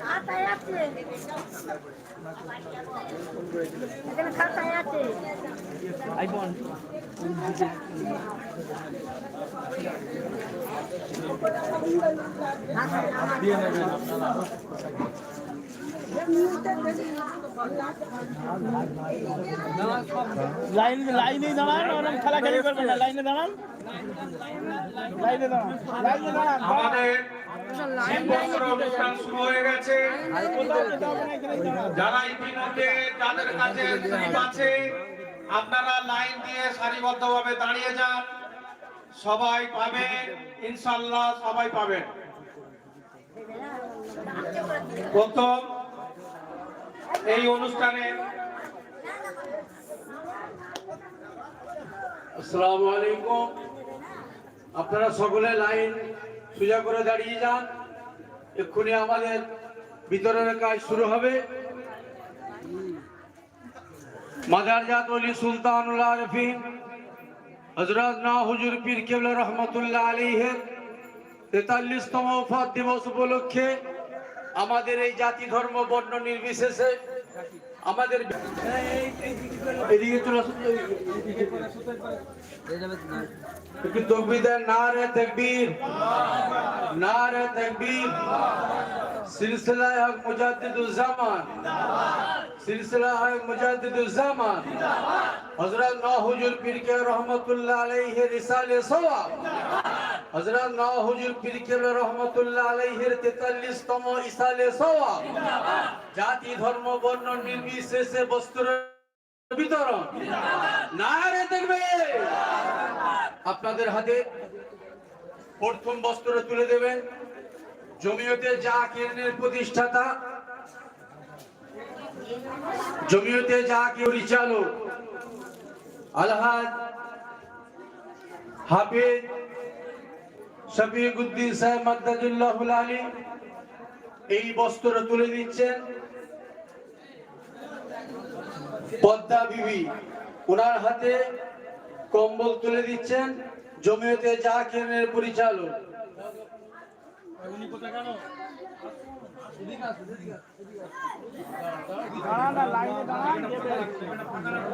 খাতায় আছে এখানে খাতায় আছে লাইন, লাইনে দাঁড়ান ওরকম খেলাখেলি করবেন না, লাইনে দাঁড়ান। লাইনে যারা ইতিমধ্যে যাদের কাছে আছে আপনারা লাইন দিয়ে সারিবদ্ধভাবে দাঁড়িয়ে যান। সবাই পাবেন, ইনশাল্লাহ সবাই পাবেন। প্রথম এই অনুষ্ঠানে আসসালামু আলাইকুম। আপনারা সকলে লাইন সোজা করে দাঁড়িয়ে যান। এক্ষুনি আমাদের বিতরণের কাজ শুরু হবে। মাদারজাত অলি সুলতানুল আরফিন হজরত না হুজুর পীর কেবলা রহমতুল্লাহ আলীহের তেতাল্লিশতম ওফাত দিবস উপলক্ষে আমাদের এই জাতি ধর্ম বর্ণ নির্বিশেষে আমাদের এদিকে না রে একটু না রে নারে নারে সিলসিলা হক মুজাদ্দিদুল জামান। সিলসিলা হক মুজাদ্দিদুল জামান। হযরত নহুজুর পীর কে রহমাতুল্লাহ আলাইহি রিসালে সওয়াব। হযরত নহুজুর পীর কে রহমাতুল্লাহ আলাইহির 43 তম ইসালে সওয়াব। জাতি, ধর্ম, বর্ণ, নির্বিশেষে বস্ত্র বিতরণ। নারে তকবীর আপনাদের হাতে প্রথম বস্ত্র তুলে দেবেন। জমিয়তে জাকিরের প্রতিষ্ঠাতা জমিয়তে জাকির পরিচালক, আলহাজ হাফিজ শফিকুদ্দিন সাহেব মাদ্দাজুল্লাহ আলী, এই বস্ত্র তুলে দিচ্ছেন। পদ্মা বিবি ওনার হাতে কম্বল তুলে দিচ্ছেন। জমিয়তে জাকিরের পরিচালক দাঁড়ান না, লাইনে দাঁড়ান।